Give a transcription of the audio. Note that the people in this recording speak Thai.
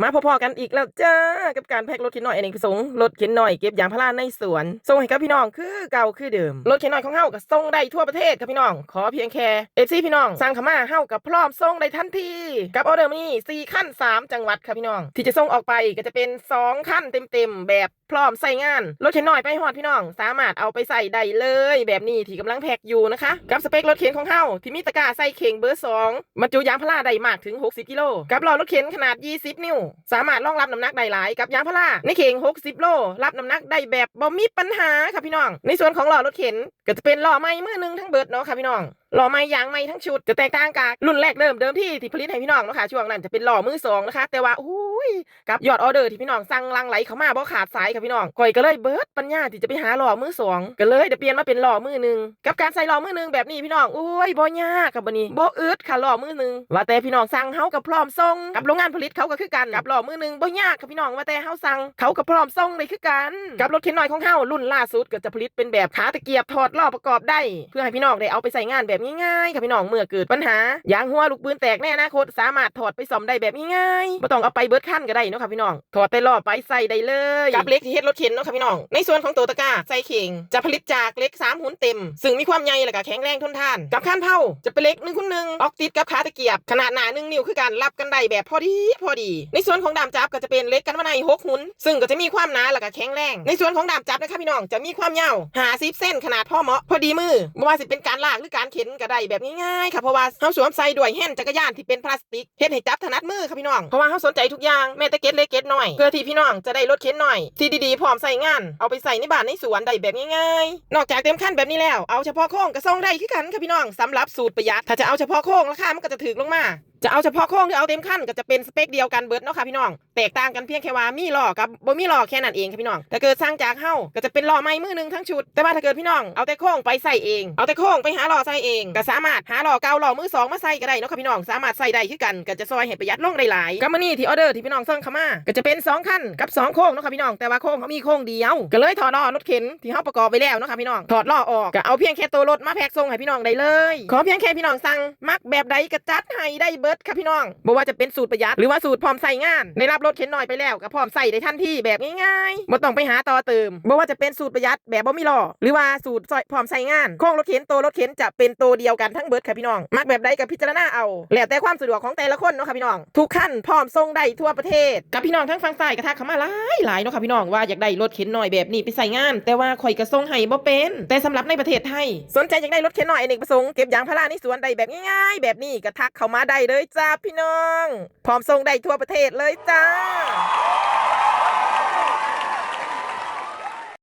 มาพอๆกันอีกแล้วจ้ากับการแพ็ครถเข็นหน่อยเองประสงค์รถเข็นหน่อยเก็บยางพาราในสวนส่งให้กับพี่น้องคือเก่าคือเดิมรถเข็นหน่อยของเฮาก็ส่งได้ทั่วประเทศครับพี่น้อง ขอเพียงแค่เอฟซีพี่น้องสั่งข้ามาเฮากับพร้อมส่งได้ทันทีกับออเดอร์มี่สี่ขั้นสามจังหวัดครับพี่น้อง ที่จะส่งออกไปก็จะเป็นสองขั้นเต็มๆแบบพร้อมใส่งานรถเข็นหน่อยไปฮอดพี่น้อง สามารถเอาไปใส่ได้เลยแบบนี้ที่กำลังแพ็คอยู่นะคะกับสเปครถเข็นของเฮาที่มีตะกร้าใส่เข่งเบอร์สองบรรจุยางพาราได้มากถึง 60กิโลกับล้อรถเข็นขนาด 20 นิ้วสามารถรองรับน้ำหนักได้หลายกับยางพาราในเข่ง60 โล รับน้ำหนักได้แบบบ่มีปัญหาค่ะพี่น้อง ในส่วนของล้อรถเข็นก็จะเป็นล้อไม้มือหนึงทั้งเบิดเนาะค่ะพี่น้อง หล้อไม้ยางไม้ทั้งชุดจะแตกต่างกับรุ่นแรกเริ่มเดิมที่ที่ผลิตให้พี่น้องนะคะช่วงนั้นจะเป็นหล้อมือสองนะคะแต่ว่าอุ้ยกับยอดออเดอร์ที่พี่น้องสั่งลังไหลเข้ามาบ่ขาดสายค่ะพี่น้องข่อยก็เลยเบิร์ดปัญญาที่จะไปหาหล้อมือสองก็เลยเดี๋ยวเปลี่ยนมาเป็นหล้อมือหนึ่งกับการใส่หล้อมือหนึ่งแบบนี้พี่น้องอุ้ยบ่ยากค่ะบัดนี้บ่อึดค่ะหล้อมือหนึ่งว่าแต่พี่น้องสั่งเฮากับพร้อมส่งกับโรงงานผลิตเขาก็คือกันกับหล้อมือหนึ่งบ่ยากค่ะพี่น้องว่าแต่เฮาสั่งเขาก็พร้อมส่งเลยคือกันกับรถเข็นน้อยของเฮารุ่นล่าสุดก็จะผลิตเป็นแบบขาตะเกียบถอดล้อประกอบได้ เพื่อให้พี่น้องได้เอาไปใส่งานแบบง่ายๆค่ะพี่น้องเมื่อเกิดปัญหายางหัวลูกปืนแตกในอนาคตสามารถถอดไปซ่อมได้แบบง่ายๆบ่ต้องเอาไปเบิดคันก็ได้เนาะค่ะพี่น้องถอดแต่ล้อไปใส่ได้เลยกับเล็กที่เฮ็ดรถเข็นเนาะค่ะพี่น้อง ในส่วนของตัวตะกร้าใส่เข่งจะผลิตจากเล็กสามหุ่นเต็ม ซึ่งมีความใหญ่และก็แข็งแรงทนทาน กับคันเผาจะเป็นเล็กหนึ่งคูณหนึ่งออกติดกับขาตะเกียบ ขนาดหนาหนึ่งนิ้วคือการรับกันได้แบบพอดีพอดี ในส่วนของดามจับก็จะเป็นเล็กกันมาในหกหุ่นซึ่งก็จะมีความหนาและก็แข็งแรง ในส่วนของดามจับนะคะพี่น้องจะมีความยาวหาซิบเส้นขนาดพอเหมาะพอดีมือไม่ว่าสิเป็นการลากหรือการเข็นก็ได้แบบง่ายๆค่ะเพราะว่าเขาสวมใส่ด้วยแฮนด์จักรยานที่เป็นพลาสติกเฮ็ดให้จับถนัดมือค่ะพี่น้องเพราะว่าเขาสนใจทุกอย่างแม้แต่เก็ตเล็กเก็ตน้อยเพื่อที่พี่น้องจะได้ลดเข็นหน่อยที่ดีๆพร้อมใส่งาน เอาไปใส่ในบ้านในสวนได้แบบง่ายๆ นอกจากเต็มขั้นแบบนี้แล้วเอาเฉพาะโค้งก็ส่งได้ขึ้นกันค่ะพี่น้องสำหรับสูตรประหยัดถ้าจะเอาเฉพาะโค้งราคามันก็จะถึกลงมา จะเอาเฉพาะโค้งหรือเอาเต็มขั้นก็จะเป็นสเปคเดียวกันเบิร์ดเนาะค่ะพี่น้องแตกต่างกันเพียงแค่ว่ามีล้อกับบ่มีล้อแค่นั้นเองค่ะพี่น้องถ้าเกิดสร้างจากเฮาก็จะเป็นล้อไม้มือหนึ่งทั้งชุด แต่ว่าถ้าเกิดพี่น้องเอาแต่โค้งไปใส่เองเอาแต่โค้งไปหาล้อใส่เองก็สามารถหาล้อเก่าล้อมือสองมาใส่ก็ได้เนาะค่ะพี่น้องสามารถใส่ได้คือกันก็จะซอยให้ประหยัดลงได้หลายกับมื้อนี้ที่ออเดอร์ที่พี่น้องสั่งเข้ามาก็จะเป็นสองคันกับสองโค้งเนาะค่ะพี่น้องแต่ว่าโค้งเขามีโค้งเดียวก็เลยถอดล้อรถเข็นที่เฮาประกอบไว้แล้วเนาะค่ะพี่น้องถอดล้อออกก็เอาเพียงแค่ตัวรถมาแพ็คส่งให้พี่น้องได้เลย ขอเพียงแค่พี่น้องสั่งมักแบบใดก็จัดให้ได้เบิดค่ะพี่น้องบ่ว่าจะเป็นสูตรประหยัดหรือว่าสูตรพร้อมใส่งานได้รับรถเข็นหน้อยไปแล้วก็พร้อมใส่ได้ทันทีแบบง่ายๆบ่ต้องไปหาต่อเติมบ่ว่าจะเป็นสูตรประหยัดแบบบ่มีล้อหรือว่าสูตรซอยพร้อมใส่งานโค้งรถเข็นโตรถเข็นจะเป็นตัวเดียวกันทั้งเบิดค่ะพี่น้อง มักแบบใดก็พิจารณาเอา แล้วแต่ความสะดวกของแต่ละคนเนาะค่ะพี่น้อง ทุกขั้นพร้อมส่งได้ทั่วประเทศกับพี่น้องทั้งฝั่งซ้ายก็ทักเข้ามาหลายหลายเนาะค่ะพี่น้องว่าอยากได้รถเข็นหน่อยแบบนี้ไปใส่งาน แต่ว่าข่อยก็ส่งให้บ่เป็น แต่สำหรับในประเทศไทยสนใจอยากได้รถเข็นหน่อยอเนกประสงค์เก็บยางพาราในสวนได้แบบง่ายๆ แบบนี้ก็ทักเข้ามาได้เลยจ้าพี่น้อง พร้อมส่งได้ทั่วประเทศเลยจ้า